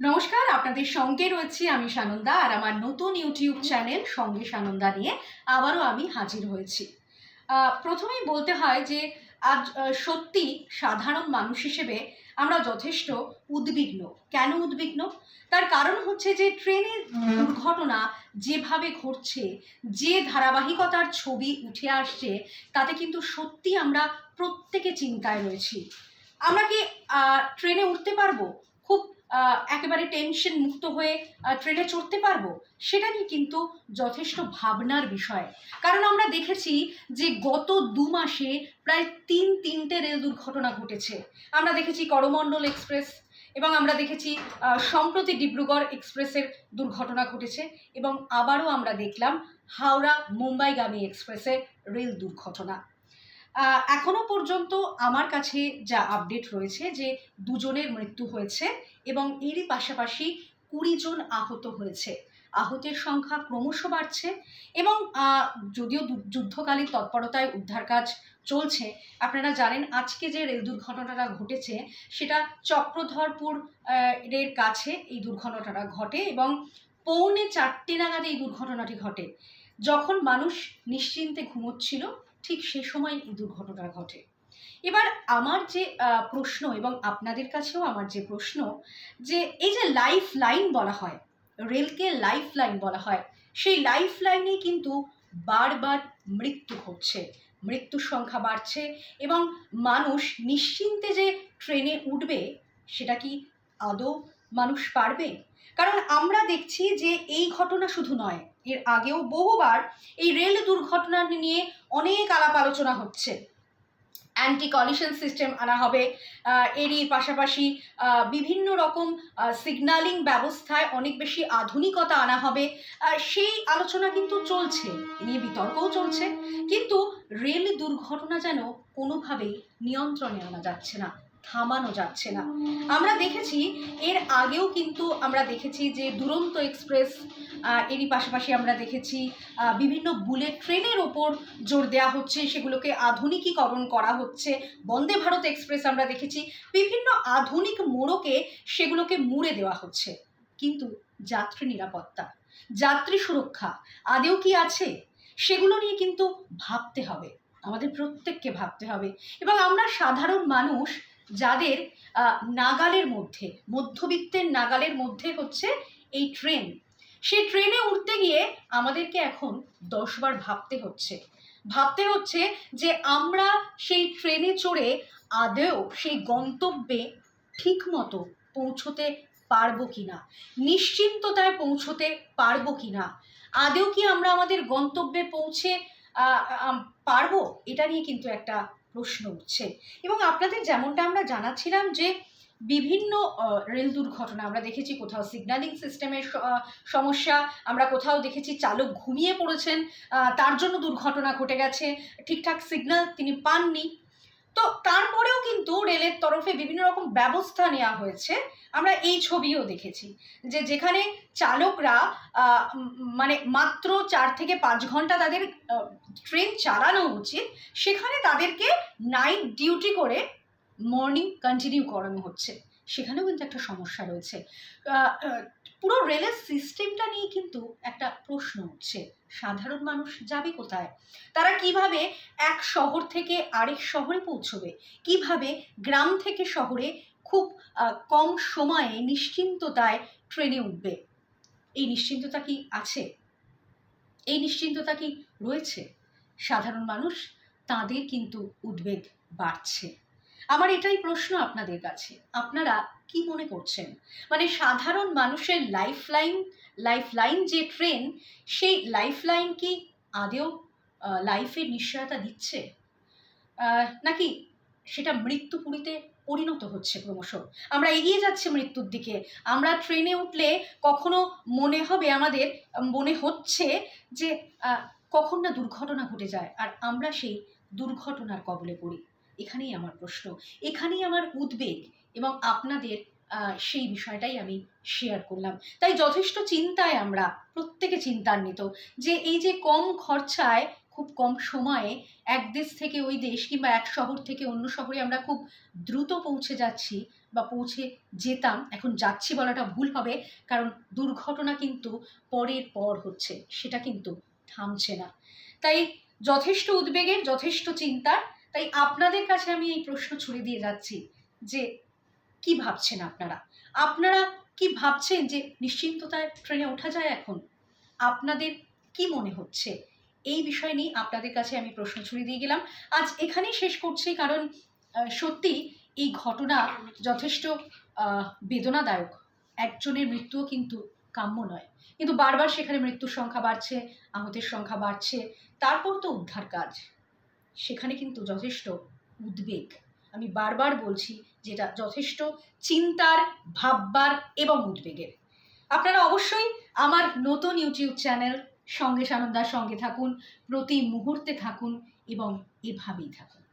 নমস্কার, আপনাদের সঙ্গে রয়েছি আমি সানন্দা আর আমার নতুন ইউটিউব চ্যানেল সঙ্গে সানন্দা নিয়ে আবারও আমি হাজির হয়েছি। প্রথমেই বলতে হয় যে, আজ সত্যি সাধারণ মানুষ হিসেবে আমরা যথেষ্ট উদ্বিগ্ন। কেন উদ্বিগ্ন? তার কারণ হচ্ছে যে, ট্রেনের দুর্ঘটনা যেভাবে ঘটছে, যে ধারাবাহিকতার ছবি উঠে আসছে, তাতে কিন্তু সত্যি আমরা প্রত্যেকে চিন্তায় রয়েছি। আমরা কি ট্রেনে উঠতে পারব? খুব একেবারে টেনশন মুক্ত হয়ে ট্রেনে চড়তে পারব? সেটা নিয়ে কিন্তু যথেষ্ট ভাবনার বিষয়। কারণ আমরা দেখেছি যে গত দু মাসে প্রায় তিন তিনটে রেল দুর্ঘটনা ঘটেছে। আমরা দেখেছি করমণ্ডল এক্সপ্রেস এবং আমরা দেখেছি সম্প্রতি ডিব্রুগড় এক্সপ্রেসের দুর্ঘটনা ঘটেছে এবং আবারও আমরা দেখলাম হাওড়া মুম্বাইগামী এক্সপ্রেসের রেল দুর্ঘটনা। এখনও পর্যন্ত আমার কাছে যা আপডেট রয়েছে যে দুজনের মৃত্যু হয়েছে এবং এরই পাশাপাশি কুড়ি জন আহত হয়েছে। আহতের সংখ্যা ক্রমশ বাড়ছে এবং যদিও যুদ্ধকালীন তৎপরতায় উদ্ধার কাজ চলছে, আপনারা জানেন আজকে যে রেল দুর্ঘটনাটা ঘটেছে সেটা চক্রধরপুর এর কাছে এই দুর্ঘটনাটা ঘটে এবং পৌনে চারটে নাগাদ এই দুর্ঘটনাটি ঘটে। যখন মানুষ নিশ্চিন্তে ঘুমোচ্ছিল ঠিক সে সময় এই দুর্ঘটনা ঘটে। এবার আমার যে প্রশ্ন এবং আপনাদের কাছেও আমার যে প্রশ্ন, যে এই যে লাইফ লাইন বলা হয় রেলকে লাইফ লাইন বলা হয়, সেই লাইফ লাইনে কিন্তু বারবার মৃত্যু ঘটছে মৃত্যুর সংখ্যা বাড়ছে এবং মানুষ নিশ্চিন্তে যে ট্রেনে উঠবে, সেটা কি আদৌ মানুষ পারবে? কারণ আমরা দেখছি যে এই ঘটনা শুধু নয় এর আগেও বহুবার এই রেল দুর্ঘটনা নিয়ে অনেক আলাপ আলোচনা হচ্ছে। অ্যান্টি কলিশন সিস্টেম আনা হবে এরই পাশাপাশি বিভিন্ন রকম সিগন্যালিং ব্যবস্থায় অনেক বেশি আধুনিকতা আনা হবে। সেই আলোচনা কিন্তু চলছে নিয়ে বিতর্কও চলছে। কিন্তু রেল দুর্ঘটনা যেন কোনোভাবেই নিয়ন্ত্রণে আনা যাচ্ছে না। থামানো যাচ্ছে না। আমরা দেখেছি, এর আগেও কিন্তু আমরা দেখেছি যে দুরন্ত এক্সপ্রেস এরই পাশাপাশি আমরা দেখেছি বিভিন্ন বুলেট ট্রেনের ওপর জোর দেওয়া হচ্ছে, সেগুলোকে আধুনিকীকরণ করা হচ্ছে। বন্দে ভারত এক্সপ্রেস আমরা দেখেছি, বিভিন্ন আধুনিক মোড়কে সেগুলোকে মুড়ে দেওয়া হচ্ছে। কিন্তু যাত্রী নিরাপত্তা, যাত্রী সুরক্ষা, আদেও কি আছে? সেগুলো নিয়ে কিন্তু ভাবতে হবে। আমাদের প্রত্যেককে ভাবতে হবে। এবং আমরা সাধারণ মানুষ যাদের নাগালের মধ্যে, মধ্যবিত্তের নাগালের মধ্যে হচ্ছে এই ট্রেন সেই ট্রেনে উঠতে গিয়ে আমাদেরকে এখন দশবার ভাবতে হচ্ছে। ভাবতে হচ্ছে যে আমরা সেই ট্রেনে চড়ে আদেও সেই গন্তব্যে ঠিকমতো পৌঁছতে পারব কি না নিশ্চিন্ততায় পৌঁছতে পারব কি না আদেও কি আমরা আমাদের গন্তব্যে পৌঁছে পারব? এটা নিয়ে কিন্তু একটা প্রশ্ন উঠছে। এবং আপনাদের যেমনটা আমরা জানাচ্ছিলাম যে, বিভিন্ন রেল দুর্ঘটনা, আমরা দেখেছি কোথাও সিগন্যালিং সিস্টেমের সমস্যা, আমরা কোথাও দেখেছি চালক ঘুমিয়ে পড়েছেন তার জন্য দুর্ঘটনা ঘটে গেছে। ঠিকঠাক সিগন্যাল তিনি পাননি। তো তারপরেও কিন্তু রেলের তরফে বিভিন্ন রকম ব্যবস্থা নেওয়া হয়েছে। আমরা এই ছবিও দেখেছি যে যেখানে চালকরা মানে মাত্র চার থেকে পাঁচ ঘণ্টা তাদের ট্রেন চালানো উচিত, সেখানে তাদেরকে নাইট ডিউটি করে মর্নিং কন্টিনিউ করানো হচ্ছে। সেখানেও কিন্তু একটা সমস্যা রয়েছে। পুরো রেলের সিস্টেমটা নিয়ে কিন্তু একটা প্রশ্ন উঠছে। সাধারণ মানুষ যাবে কোথায়? তারা কীভাবে এক শহর থেকে আরেক শহরে পৌঁছবে? কীভাবে গ্রাম থেকে শহরে খুব কম সময়ে নিশ্চিন্ততায় ট্রেনে উঠবে? এই নিশ্চিন্ততা কি আছে? এই নিশ্চিন্ততা কি রয়েছে? সাধারণ মানুষ তাদের কিন্তু উদ্বেগ বাড়ছে। আমার এটাই প্রশ্ন আপনাদের কাছে। আপনারা কি মনে করছেন? মানে সাধারণ মানুষের লাইফ লাইন লাইফ লাইন যে ট্রেন সেই লাইফ লাইন কি আদেও লাইফের নিশ্চয়তা দিচ্ছে? নাকি সেটা মৃত্যুপুরীতে পরিণত হচ্ছে ক্রমশ? আমরা এগিয়ে যাচ্ছি মৃত্যুর দিকে। আমরা ট্রেনে উঠলে কখনো মনে হবে, আমাদের মনে হচ্ছে যে কখন না দুর্ঘটনা ঘটে যায়। আর আমরা সেই দুর্ঘটনার কবলে পড়ি। এখানেই আমার প্রশ্ন। এখানেই আমার উদ্বেগ এবং আপনাদের সেই বিষয়টাই আমি শেয়ার করলাম। তাই যথেষ্ট চিন্তায় আমরা, প্রত্যেকে চিন্তান্বিত যে এই যে কম খরচায়, খুব কম সময়ে এক দেশ থেকে ওই দেশ কিংবা এক শহর থেকে অন্য শহরে আমরা খুব দ্রুত পৌঁছে যাচ্ছি বা পৌঁছে যেতাম, এখন যাচ্ছি বলাটা ভুল হবে কারণ দুর্ঘটনা কিন্তু পরের পর হচ্ছে, সেটা কিন্তু থামছে না। তাই যথেষ্ট উদ্বেগের, যথেষ্ট চিন্তার তাই আপনাদের কাছে আমি এই প্রশ্ন ছুড়ে দিয়ে যাচ্ছি যে কি ভাবছেন আপনারা? আপনারা কি ভাবছেন যে নিশ্চিন্ততায় ট্রেনে ওঠা যায় এখন? আপনাদের কি মনে হচ্ছে? এই বিষয় নিয়ে আপনাদের কাছে আমি প্রশ্ন ছুড়ে দিয়ে গেলাম। আজ এখানেই শেষ করছি কারণ সত্যি এই ঘটনা যথেষ্ট বেদনাদায়ক। একজনের মৃত্যুও কিন্তু কাম্য নয়। কিন্তু বারবার সেখানে মৃত্যুর সংখ্যা বাড়ছে, আহতের সংখ্যা বাড়ছে, তারপর তো উদ্ধার কাজ। সেখানে কিন্তু যথেষ্ট উদ্বেগ। আমি বারবার বলছি যেটা যথেষ্ট চিন্তার, ভাববার এবং উদ্বেগের। আপনারা অবশ্যই আমার নতুন ইউটিউব চ্যানেল সঙ্গে সানন্দার সঙ্গে থাকুন, প্রতি মুহূর্তে থাকুন এবং এভাবেই থাকুন।